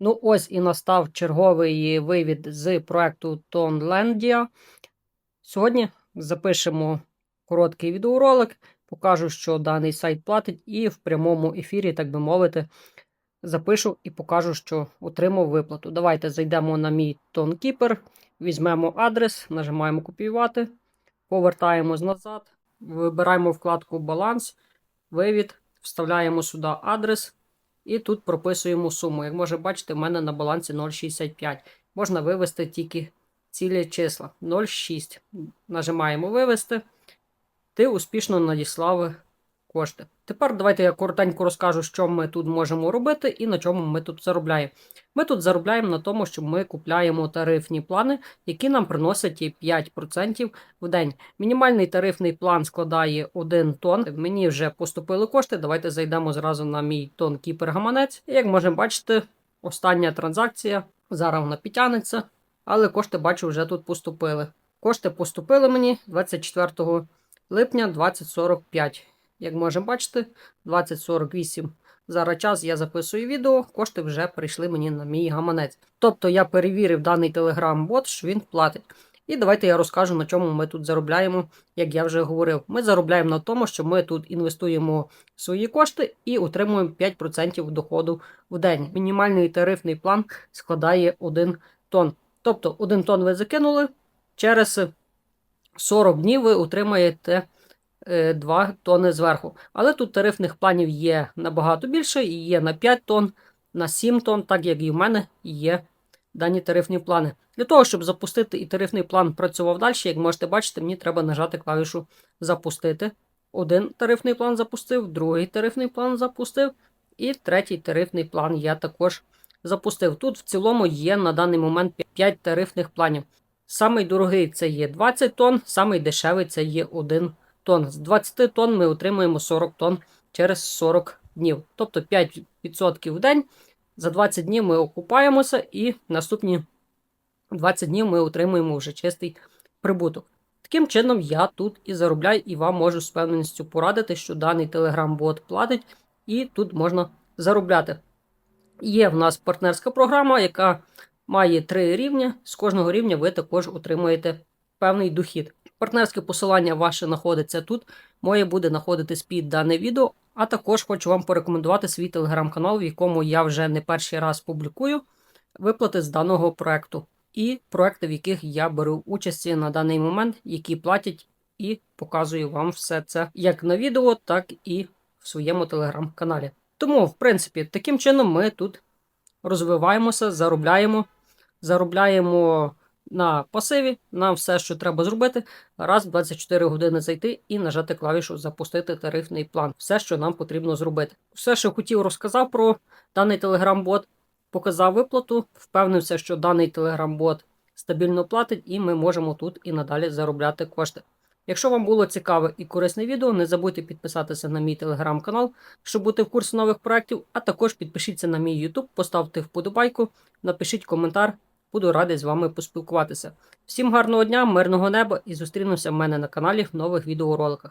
Ну, ось і настав черговий вивід з проекту Тонлендія. Сьогодні запишемо короткий відеоролик, покажу, що даний сайт платить, і в прямому ефірі, так би мовити, запишу і покажу, що отримав виплату. Давайте зайдемо на мій TonKeeper, візьмемо адрес, нажимаємо копіювати, повертаємось назад, вибираємо вкладку Баланс, вивід, вставляємо сюди адрес. І тут прописуємо суму. Як може бачите, в мене на балансі 0,65. Можна вивести тільки цілі числа. 0,6. Нажимаємо вивести. Ти успішно надіслав кошти. Тепер давайте я коротенько розкажу, що ми тут можемо робити і на чому ми тут заробляємо. Ми тут заробляємо на тому, що ми купляємо тарифні плани, які нам приносять 5% в день. Мінімальний тарифний план складає 1 тонн. Мені вже поступили кошти. Давайте зайдемо зразу на мій тон кіпер гаманець. І як можемо бачити, остання транзакція. Зараз вона підтягнеться, але кошти бачу вже тут поступили. Кошти поступили мені 24 липня 2045. Як можемо бачити, 2048. Зараз час я записую відео, кошти вже прийшли мені на мій гаманець. Тобто я перевірив даний телеграм-бот, що він платить. І давайте я розкажу, на чому ми тут заробляємо, як я вже говорив. Ми заробляємо на тому, що ми тут інвестуємо свої кошти і отримуємо 5% доходу в день. Мінімальний тарифний план складає 1 тонн. Тобто 1 тонн ви закинули, через 40 днів ви отримаєте 2 тонни зверху. Але тут тарифних планів є набагато більше, і є на 5 тонн, на 7 тонн, так як і в мене є дані тарифні плани. Для того, щоб запустити і тарифний план працював далі, як можете бачити, мені треба нажати клавішу Запустити. Один тарифний план запустив, другий тарифний план запустив, і третій тарифний план я також запустив. Тут в цілому є на даний момент 5 тарифних планів. Самий дорогий це є 20 тонн, самий дешевий це є 1 тонн. З 20 тонн ми отримуємо 40 тонн через 40 днів. Тобто 5% в день. За 20 днів ми окупаємося, і наступні 20 днів ми отримуємо вже чистий прибуток. Таким чином, я тут і заробляю, і вам можу з певністю порадити, що даний Telegram-бот платить, і тут можна заробляти. Є в нас партнерська програма, яка має три рівня. З кожного рівня ви також отримуєте певний дохід. Партнерське посилання ваше знаходиться тут, моє буде знаходитись під дане відео. А також хочу вам порекомендувати свій телеграм-канал, в якому я вже не перший раз публікую виплати з даного проекту і проекти, в яких я беру участь на даний момент, які платять, і показую вам все це як на відео, так і в своєму телеграм-каналі. Тому, в принципі, таким чином ми тут розвиваємося, заробляємо, заробляємо на пасиві, на все, що треба зробити, раз в 24 години зайти і нажати клавішу Запустити тарифний план. Все, що нам потрібно зробити. Все, що хотів, розказав про даний телеграм-бот, показав виплату, впевнився, що даний телеграм-бот стабільно платить, і ми можемо тут і надалі заробляти кошти. Якщо вам було цікаве і корисне відео, не забудьте підписатися на мій телеграм-канал, щоб бути в курсі нових проєктів, а також підпишіться на мій YouTube, поставте вподобайку, напишіть коментар. Буду радий з вами поспілкуватися. Всім гарного дня, мирного неба і зустрінемося в мене на каналі в нових відеороликах.